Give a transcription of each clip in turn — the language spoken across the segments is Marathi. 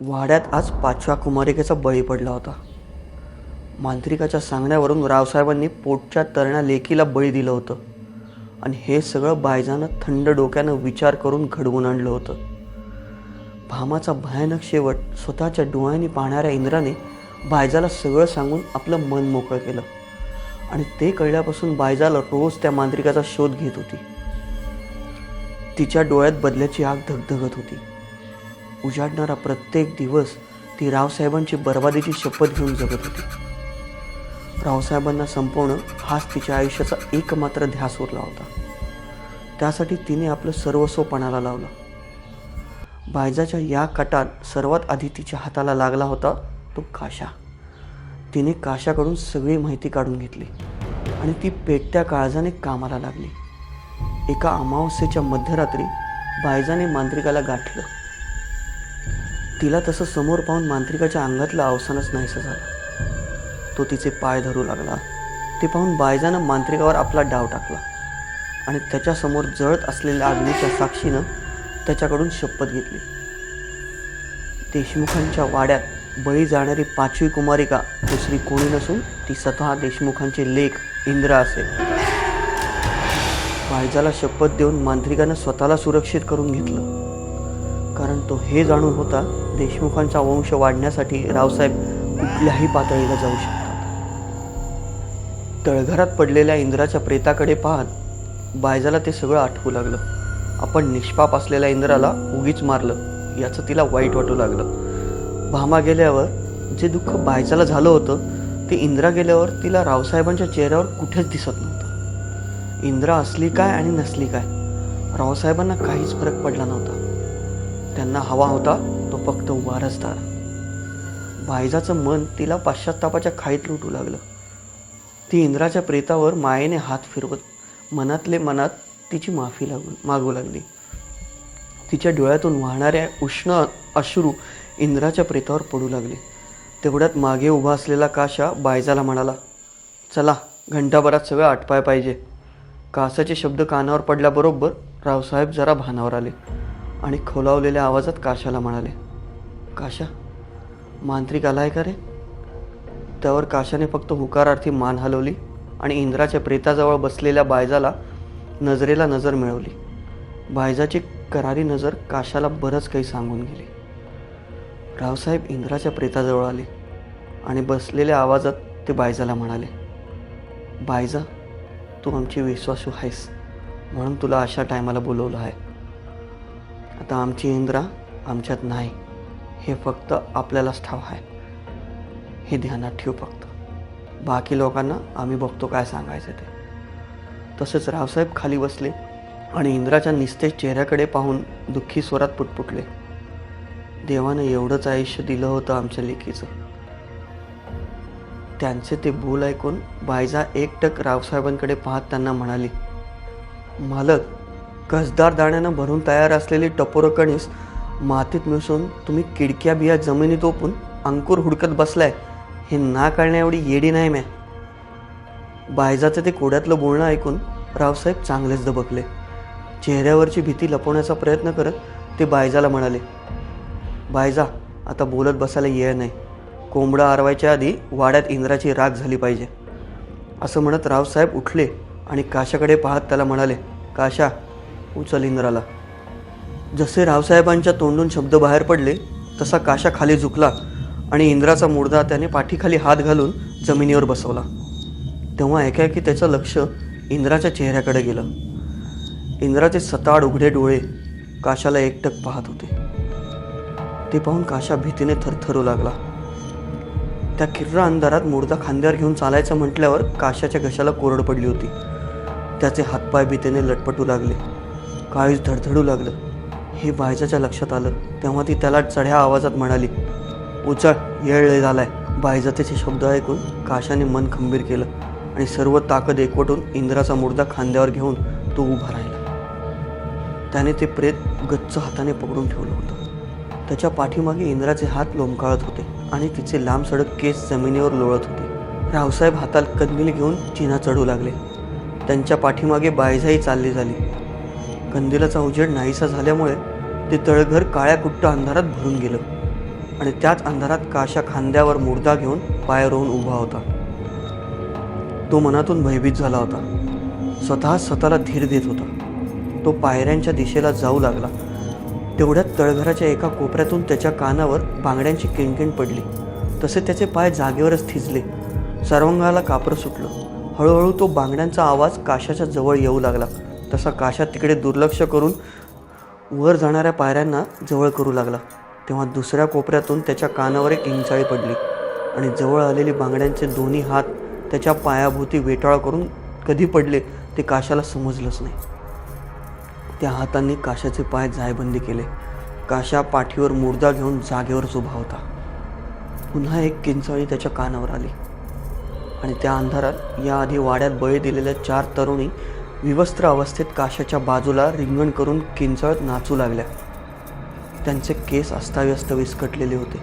वाड्यात आज पाचव्या कुमारिकेचा बळी पडला होता. मांत्रिकाच्या सांगण्यावरून रावसाहेबांनी पोटच्या तरण्या लेकीला बळी दिलं होतं आणि हे सगळं बायजानं थंड डोक्यानं विचार करून घडवून आणलं होतं. भामाचा भयानक शेवट स्वतःच्या डोळ्यांनी पाहणाऱ्या इंद्राने बायजाला सगळं सांगून आपलं मन मोकळं केलं आणि ते कळल्यापासून बायजाला रोज त्या मांत्रिकाचा शोध घेत होती. तिच्या डोळ्यात बदल्याची आग धगधगत होती. उजाडणारा प्रत्येक दिवस ती रावसाहेबांची बर्बादीची शपथ घेऊन जगत होती. रावसाहेबांना संपवणं हाच तिच्या आयुष्याचा एकमात्र ध्यास उरला होता. त्यासाठी तिने आपलं सर्वस्व पणाला लावलं. बायजाच्या या कटात सर्वात आधी तिच्या हाताला लागला होता तो काशा. तिने काशाकडून सगळी माहिती काढून घेतली आणि ती पेटत्या काळजाने कामाला लागली. एका अमावस्येच्या मध्यरात्री बायजाने मांत्रिकाला गाठलं. तिला तसं समोर पाहून मांत्रिकाच्या अंगातलं अवसानच नाहीसा झालं. तो तिचे पाय धरू लागला. ते पाहून बायजानं मांत्रिकावर आपला डाव टाकला. आणि त्याच्यासमोर जळत असलेल्या अग्नीच्या साक्षीनं त्याच्याकडून शपथ घेतली. देशमुखांच्या वाड्यात बळी जाणारी पाचवी कुमारिका दुसरी कोणी नसून ती स्वतः देशमुखांचे लेख इंद्र असेल बायजाला शपथ देऊन मांत्रिकानं स्वतःला सुरक्षित करून घेतलं. कारण तो हे जाणून होता देशमुखांचा वंश वाढण्यासाठी रावसाहेब कुठल्याही पातळीला जाऊ शकतात. तळघरात पडलेल्या इंद्राच्या प्रेताकडे पाहत बायजाला ते सगळं आठवू लागलं. आपण निष्पाप असलेल्या इंद्राला उगीच मारलं याचं तिला वाईट वाटू लागलं. भामा गेल्यावर जे दुःख बायजाला झालं होतं ते इंद्रा गेल्यावर तिला रावसाहेबांच्या चेहऱ्यावर कुठेच दिसत नव्हतं. इंद्रा असली काय आणि नसली काय रावसाहेबांना काहीच फरक पडला नव्हता. त्यांना हवा होता फक्त वारसदार बायजाचं मन तिला पाश्चात्तापाच्या खाईत लुटू लागलं. ती इंद्राच्या प्रेतावर मायेने हात फिरवत मनातले मनात तिची माफी लागू मागू लागली. तिच्या डोळ्यातून वाहणाऱ्या उष्ण अश्रू इंद्राच्या प्रेतावर पडू लागले. तेवढ्यात मागे उभा असलेला काशा बायजाला म्हणाला चला घंटाभरात सगळं आटपाय पाहिजे. कासाचे शब्द कानावर पडल्याबरोबर रावसाहेब जरा भानावर आले आणि खोलावलेल्या आवाजात काशाला म्हणाले काशा मांत्रिक आलाय का रे? त्यावर काशाने फक्त हुकारार्थी मान हलवली आणि इंद्राच्या प्रेताजवळ बसलेल्या बायजाला नजरेला नजर मिळवली. बायजाची करारी नजर काशाला बरंच काही सांगून गेली. रावसाहेब इंद्राच्या प्रेताजवळ आले आणि बसलेल्या आवाजात ते बायजाला म्हणाले बायजा तू आमची विश्वासू आहेस म्हणून तुला अशा टायमाला बोलवलं आहे. आता आमची इंद्रा आमच्यात नाही. हे फक्त आपल्यालाच ठाव आहे. हे ध्यानात ठेव फक्त. बाकी लोकांना आम्ही बघतो काय सांगायचं ते. तसेच रावसाहेब खाली बसले आणि इंद्राच्या निस्तेज चेहऱ्याकडे पाहून दुःखी स्वरात पुटपुटले. देवानं एवढंच आयुष्य दिलं होतं आमच्या लेकीचं. त्यांचे ते बोल ऐकून बायजा एकटक रावसाहेबांकडे पाहत त्यांना म्हणाली मालक कसदार दाण्यानं भरून तयार असलेली टपोरकणीस मातीत मिसळून तुम्ही किडक्या बिया जमिनीत ओपून अंकुर हुडकत बसलाय हे ना कळण्याएवढी येडी नाही म्या. बायजाचं ते कोड्यातलं बोलणं ऐकून रावसाहेब चांगलेच दबकले. चेहऱ्यावरची भीती लपवण्याचा प्रयत्न करत ते बायजाला म्हणाले बायजा आता बोलत बसायला येळ नाही. कोंबडा आरवायच्या आधी वाड्यात इंद्राची राग झाली पाहिजे. असं म्हणत रावसाहेब उठले आणि काशाकडे पाहत त्याला म्हणाले काशा उचल इंद्राला. जसे रावसाहेबांच्या तोंडून शब्द बाहेर पडले तसा काशा खाली झुकला आणि इंद्राचा मुडदा त्याने पाठीखाली हात घालून जमिनीवर बसवला. तेव्हा एकाएकी त्याचं लक्ष इंद्राच्या चेहऱ्याकडे गेलं. इंद्राचे सताड उघडे डोळे काशाला एकटक पाहत होते. ते पाहून काशा भीतीने थरथरू लागला. त्या किर्रा अंधारात मुडदा खांद्यावर घेऊन चालायचं म्हटल्यावर काशाच्या घशाला कोरड पडली होती. त्याचे हातपाय भीतीने लटपटू लागले. काळीच धडधडू लागलं. हे बायजाच्या लक्षात आलं तेव्हा ती त्याला चढ्या आवाजात म्हणाली उचळ येळ लय झालाय. बायजातेचे शब्द ऐकून काशाने मन खंबीर केलं आणि सर्व ताकद एकवटून इंद्राचा मुर्दा खांद्यावर घेऊन तो उभा राहिला. त्याने ते प्रेत गच्च हाताने पकडून ठेवलं होतं. त्याच्या पाठीमागे इंद्राचे हात लोंबकाळत होते आणि तिचे लांब सडक केस जमिनीवर लोळत होते. रावसाहेब हातात कंदील घेऊन चिना चढू लागले. त्यांच्या पाठीमागे बायझाही चालली झाली. कंदिलाचा उजेड नाहीसा झाल्यामुळे ते तळघर काळ्या कुट्ट अंधारात भरून गेलं. आणि त्याच अंधारात काशा खांद्यावर मुर्दा घेऊन पाय रोवून उभा होता. तो मनातून भयभीत झाला होता. स्वतः स्वतःला धीर देत होता. तो पायऱ्यांच्या दिशेला जाऊ लागला. तेवढ्यात तळघराच्या एका कोपऱ्यातून त्याच्या कानावर बांगड्यांची किणकिण पडली. तसे त्याचे पाय जागेवरच थिजले. सर्वांगाला कापरं सुटलं. हळूहळू तो बांगड्यांचा आवाज काशाच्या जवळ येऊ लागला. तसा काशा तिकडे दुर्लक्ष करून वर जाणाऱ्या पायऱ्यांना जवळ करू लागला. तेव्हा दुसऱ्या कोपऱ्यातून त्याच्या कानावर एक इंचाळी पडली आणि जवळ आलेली बांगड्यांचे दोन्ही हात त्याच्या पायाभोवती वेटाळा करून कधी पडले ते काशाला समजलंच नाही. त्या हातांनी काशाचे पाय जायबंदी केले. काशा पाठीवर मुर्दा घेऊन जागेवरच उभा होता. पुन्हा एक किंचाळी त्याच्या कानावर आली आणि त्या अंधारात याआधी वाड्यात बळी दिलेल्या चार तरुणी विवस्त्र अवस्थेत काशाच्या बाजूला रिंगण करून किंचाळत नाचू लागल्या. त्यांचे केस अस्ताव्यस्त विस्कटलेले होते.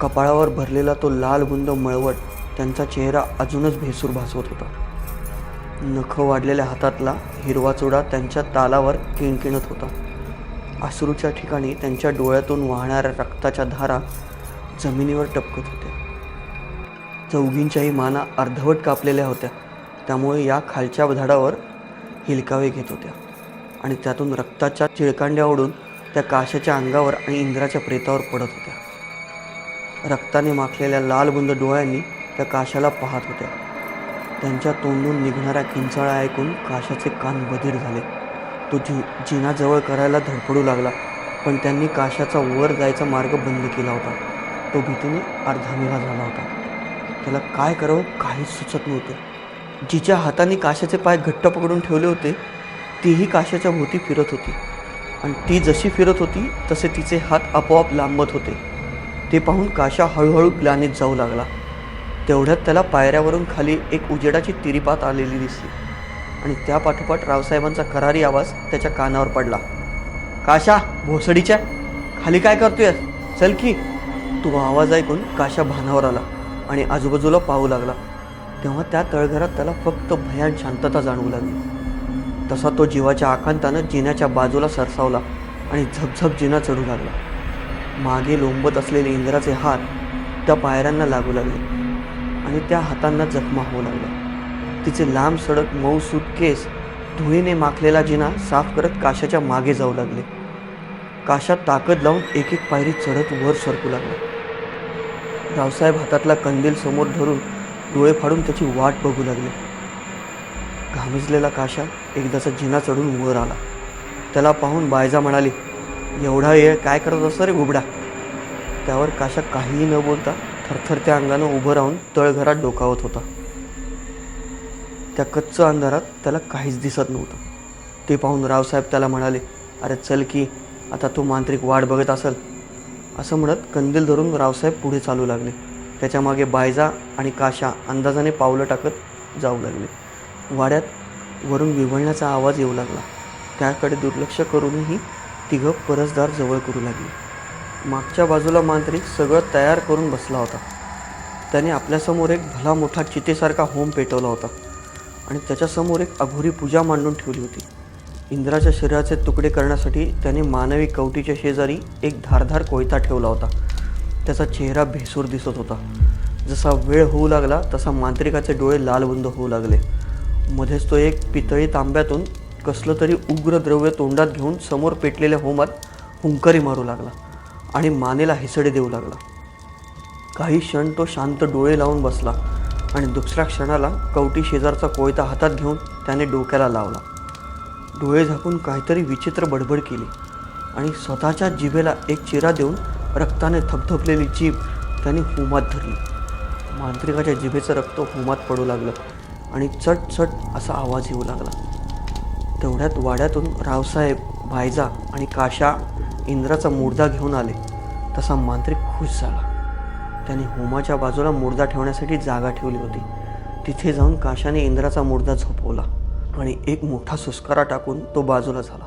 कपाळावर भरलेला तो लाल बुंद मळवट त्यांचा चेहरा अजूनच भेसूर भासवत होता. नख वाढलेल्या हातातला हिरवा चुडा त्यांच्या तालावर किणकिणत होता. अश्रूच्या ठिकाणी त्यांच्या डोळ्यातून वाहणाऱ्या रक्ताच्या धारा जमिनीवर टपकत होत्या. चौघींच्याही माना अर्धवट कापलेल्या होत्या. त्यामुळे या खालच्या झाडावर हिलकावे घेत होत्या. आणि त्यातून रक्ताच्या चिळकांड्या ओढून त्या काशाच्या अंगावर आणि इंद्राच्या प्रेतावर पडत होत्या. रक्ताने माखलेल्या लालबुंद डोळ्यांनी त्या काशाला पाहत होत्या. त्यांच्या तोंडून निघणाऱ्या किंचाळा ऐकून काशाचे कान बधीर झाले. तो जी जिनाजवळ करायला धडपडू लागला पण त्यांनी काशाचा वर जायचा मार्ग बंद केला होता. तो भीतीने अर्धामेला झाला होता. त्याला काय करावं काहीच सुचत नव्हतं. जिच्या हाताने काशाचे पाय घट्ट पकडून ठेवले होते तीही काशाच्या भोवती फिरत होती. आणि ती जशी फिरत होती तसे तिचे हात आपोआप लांबत होते. ते पाहून काशा हळूहळू ग्लानीत जाऊ लागला. तेवढ्यात त्याला पायऱ्यावरून खाली एक उजेडाची तिरीपात आलेली दिसली. आणि त्या पाठोपाठ रावसाहेबांचा करारी आवाज त्याच्या कानावर पडला. काशा भोसडीच्या खाली काय करतोय चल की. तो आवाज ऐकून काशा भानावर आला आणि आजूबाजूला पाहू लागला. तेव्हा त्या तळघरात त्याला फक्त भयान शांतता जाणवू लागली. तसा तो जीवाच्या आकांतानं जिन्याच्या बाजूला सरसावला आणि झपझप जिना चढू लागला. मागे लोंबत असलेले इंद्राचे हात त्या पायऱ्यांना लागू लागले आणि त्या हातांना जखमा होऊ लागल्या. तिचे लांब सडक मऊ सूत केस धुळीने माखलेला जिना साफ करत काशाच्या मागे जाऊ लागले. काशात ताकद लावून एक एक पायरी चढत वर सरकू लागला. रावसाहेब हातातला कंदील समोर धरून डोळे फाडून त्याची वाट बघू लागले. घामिजलेला काशा एकदाचा जिना चढून वर आला. त्याला पाहून बायजा म्हणाली एवढा वेळ काय करत असतं रे घुबडा त्यावर काशा काहीही न बोलता थरथरत्या अंगानं उभं राहून तळघरात डोकावत होता. त्या कच्च अंधारात त्याला काहीच दिसत नव्हतं. ते पाहून रावसाहेब त्याला म्हणाले अरे चल की आता तू मांत्रिक वाट बघत असेल. असं म्हणत कंदील धरून रावसाहेब पुढे चालू लागले. त्याच्यामागे बायजा आणि काशा अंदाजाने पावलं टाकत जाऊ लागले. वाड्यात वरून विवळण्याचा आवाज येऊ लागला. त्याकडे दुर्लक्ष करूनही तिघं परसदार जवळ करू लागली. मागच्या बाजूला मांत्रिक सगळं तयार करून बसला होता. त्याने आपल्यासमोर एक भला मोठा चितेसारखा होम पेटवला होता आणि त्याच्यासमोर एक अघोरी पूजा मांडून ठेवली होती. इंद्राच्या शरीराचे तुकडे करण्यासाठी त्याने मानवी कवटीच्या शेजारी एक धारधार कोयता ठेवला होता. त्याचा चेहरा भेसूर दिसत होता. जसा वेळ होऊ लागला तसा मांत्रिकाचे डोळे लालबंद होऊ लागले. मध्येच तो एक पितळी तांब्यातून कसलं तरी उग्र द्रव्य तोंडात घेऊन समोर पेटलेल्या होमात हुंकारी मारू लागला आणि मानेला हिसडे देऊ लागला. काही क्षण तो शांत डोळे लावून बसला आणि दुसऱ्या क्षणाला कवटी शेजारचा कोयता हातात घेऊन त्याने डोक्याला लावला. डोळे झाकून काहीतरी विचित्र बडबड केली आणि स्वतःच्या जिभेला एक चिरा देऊन रक्ताने थपथपलेली जीभ त्याने होमात धरली. मांत्रिकाच्या जिभेचं रक्त होमात पडू लागलं आणि चट चट असा आवाज येऊ लागला. तेवढ्यात वाड्यातून रावसाहेब भायजा आणि काशा इंद्राचा मुर्दा घेऊन आले. तसा मांत्रिक खुश झाला. त्याने होमाच्या बाजूला मुर्दा ठेवण्यासाठी जागा ठेवली होती. तिथे जाऊन काशाने इंद्राचा मुर्दा झोपवला आणि एक मोठा सुस्कारा टाकून तो बाजूला झाला.